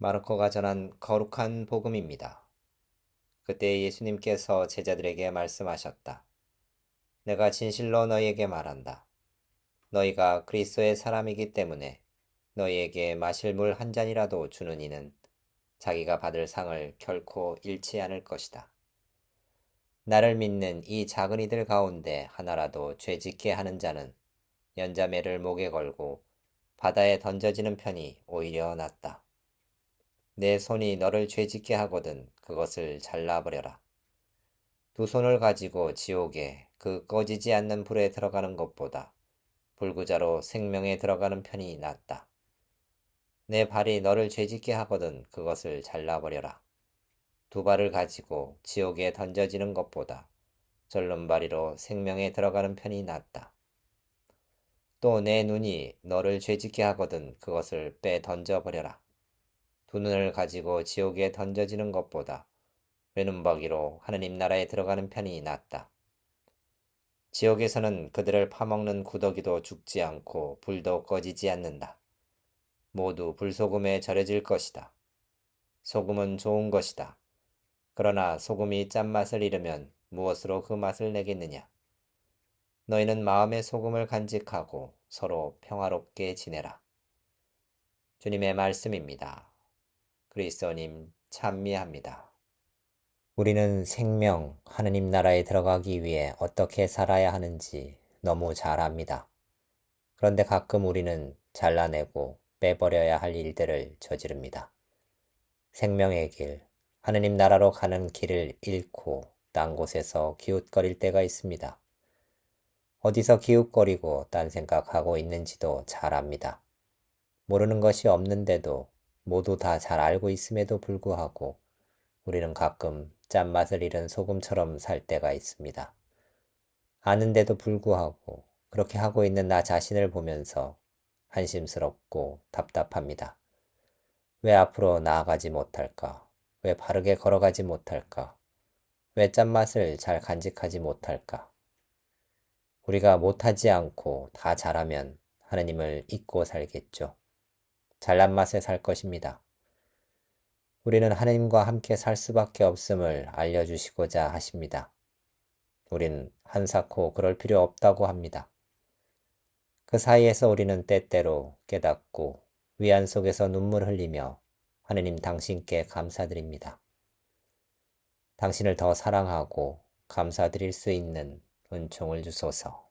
마르코가 전한 거룩한 복음입니다. 그때 예수님께서 제자들에게 말씀하셨다. 내가 진실로 너희에게 말한다. 너희가 그리스도의 사람이기 때문에 너희에게 마실 물 한 잔이라도 주는 이는 자기가 받을 상을 결코 잃지 않을 것이다. 나를 믿는 이 작은 이들 가운데 하나라도 죄 짓게 하는 자는 연자매를 목에 걸고 바다에 던져지는 편이 오히려 낫다. 내 손이 너를 죄짓게 하거든 그것을 잘라버려라. 두 손을 가지고 지옥에 그 꺼지지 않는 불에 들어가는 것보다 불구자로 생명에 들어가는 편이 낫다. 내 발이 너를 죄짓게 하거든 그것을 잘라버려라. 두 발을 가지고 지옥에 던져지는 것보다 절름발이로 생명에 들어가는 편이 낫다. 또 내 눈이 너를 죄짓게 하거든 그것을 빼 던져버려라. 두 눈을 가지고 지옥에 던져지는 것보다 외눈박이로 하느님 나라에 들어가는 편이 낫다. 지옥에서는 그들을 파먹는 구더기도 죽지 않고 불도 꺼지지 않는다. 모두 불소금에 절여질 것이다. 소금은 좋은 것이다. 그러나 소금이 짠맛을 잃으면 무엇으로 그 맛을 내겠느냐? 너희는 마음의 소금을 간직하고 서로 평화롭게 지내라. 주님의 말씀입니다. 그리스도님 찬미합니다. 우리는 생명, 하느님 나라에 들어가기 위해 어떻게 살아야 하는지 너무 잘 압니다. 그런데 가끔 우리는 잘라내고 빼버려야 할 일들을 저지릅니다. 생명의 길, 하느님 나라로 가는 길을 잃고 딴 곳에서 기웃거릴 때가 있습니다. 어디서 기웃거리고 딴 생각하고 있는지도 잘 압니다. 모르는 것이 없는데도 모두 다 잘 알고 있음에도 불구하고 우리는 가끔 짠맛을 잃은 소금처럼 살 때가 있습니다. 아는데도 불구하고 그렇게 하고 있는 나 자신을 보면서 한심스럽고 답답합니다. 왜 앞으로 나아가지 못할까? 왜 바르게 걸어가지 못할까? 왜 짠맛을 잘 간직하지 못할까? 우리가 못하지 않고 다 잘하면 하느님을 잊고 살겠죠. 잘난 맛에 살 것입니다. 우리는 하느님과 함께 살 수밖에 없음을 알려주시고자 하십니다. 우린 한사코 그럴 필요 없다고 합니다. 그 사이에서 우리는 때때로 깨닫고 위안 속에서 눈물 흘리며 하느님 당신께 감사드립니다. 당신을 더 사랑하고 감사드릴 수 있는 은총을 주소서.